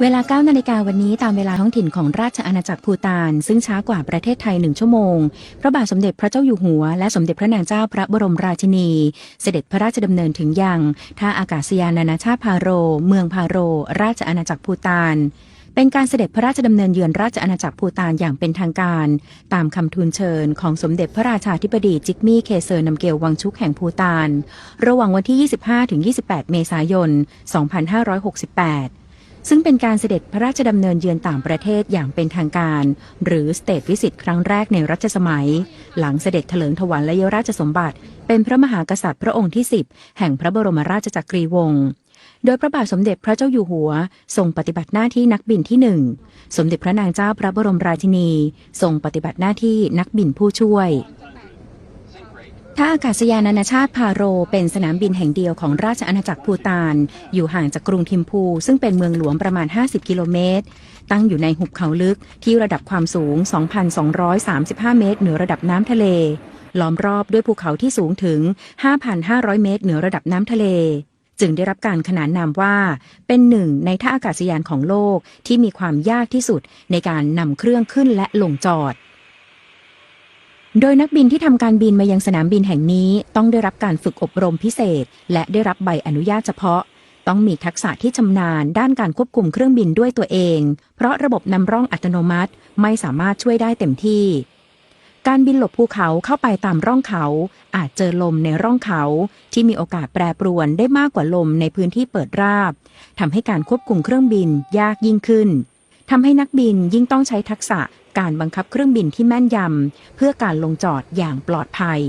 เวลา 9 นาฬิกาวันนี้ตามเวลาท้องถิ่นของราชอาณาจักรภูฏาน ซึ่งช้ากว่าประเทศไทยหนึ่งชั่วโมง พระบาทสมเด็จพระเจ้าอยู่หัว และสมเด็จพระนางเจ้าพระบรมราชินี เสด็จพระราชดำเนินถึงยังท่าอากาศยานนานาชาติพาโร เมืองพาโร ราชอาณาจักรภูฏานเป็นการเสด็จพระราชดำเนินเยือนราชอาณาจักรภูฏานอย่างเป็นทางการ ตามคำทูลเชิญของสมเด็จพระราชาธิบดีจิกมี่เคเซอร์นำเกลวังชุกแห่งภูฏาน ระหว่างวันที่ 25-28 เมษายน 2568 ซึ่งเป็นการเสด็จพระราชดำเนินเยือนต่างประเทศอย่างเป็นทางการ หรือสเตทวิสิตครั้งแรกในรัชสมัย หลังเสด็จเถลิงถวัลยราชสมบัติ เป็นพระมหากษัตริย์พระองค์ที่ 10 แห่งพระบรมราชจักรีวงศ์โดยพระบาทสมเด็จพระเจ้าอยู่หัว ทรงปฏิบัติหน้าที่นักบินที่หนึ่งสมเด็จพระนางเจ้าพระบรมราชินี ทรงปฏิบัติหน้าที่นักบินผู้ช่วย ท่าอากาศยานนานาชาติพาโร เป็นสนามบินแห่งเดียวของราชอาณาจักรภูตาน อยู่ห่างจากกรุงทิมพู ซึ่งเป็นเมืองหลวงประมาณ 50 กิโลเมตร ตั้งอยู่ในหุบเขาลึกที่ระดับความสูง 2,235 เมตร เหนือระดับน้ำทะเล ล้อมรอบด้วยภูเขาที่สูงถึง 5,500 เมตร เหนือระดับน้ำทะเล จึงได้รับการขนานนามว่า เป็นหนึ่งในท่าอากาศยานของโลกที่มีความยากที่สุดในการนำเครื่องขึ้นและลงจอด โดยนักบินที่ทำการบินมายังสนามบินแห่งนี้ ต้องได้รับการฝึกอบรมพิเศษ และได้รับใบอนุญาตเฉพาะ ต้องมีทักษะที่ชำนาญด้านการควบคุมเครื่องบินด้วยตัวเอง เพราะระบบนำร่องอัตโนมัติไม่สามารถช่วยได้เต็มที่ การบินหลบภูเขาเข้าไปตามร่องเขา อาจเจอลมในร่องเขา ที่มีโอกาสแปรปรวนได้มากกว่าลมในพื้นที่เปิดราบทำให้การควบคุมเครื่องบินยากยิ่งขึ้นทำให้นักบินยิ่งต้องใช้ทักษะ การบังคับเครื่องบินที่แม่นยำ เพื่อการลงจอดอย่างปลอดภัย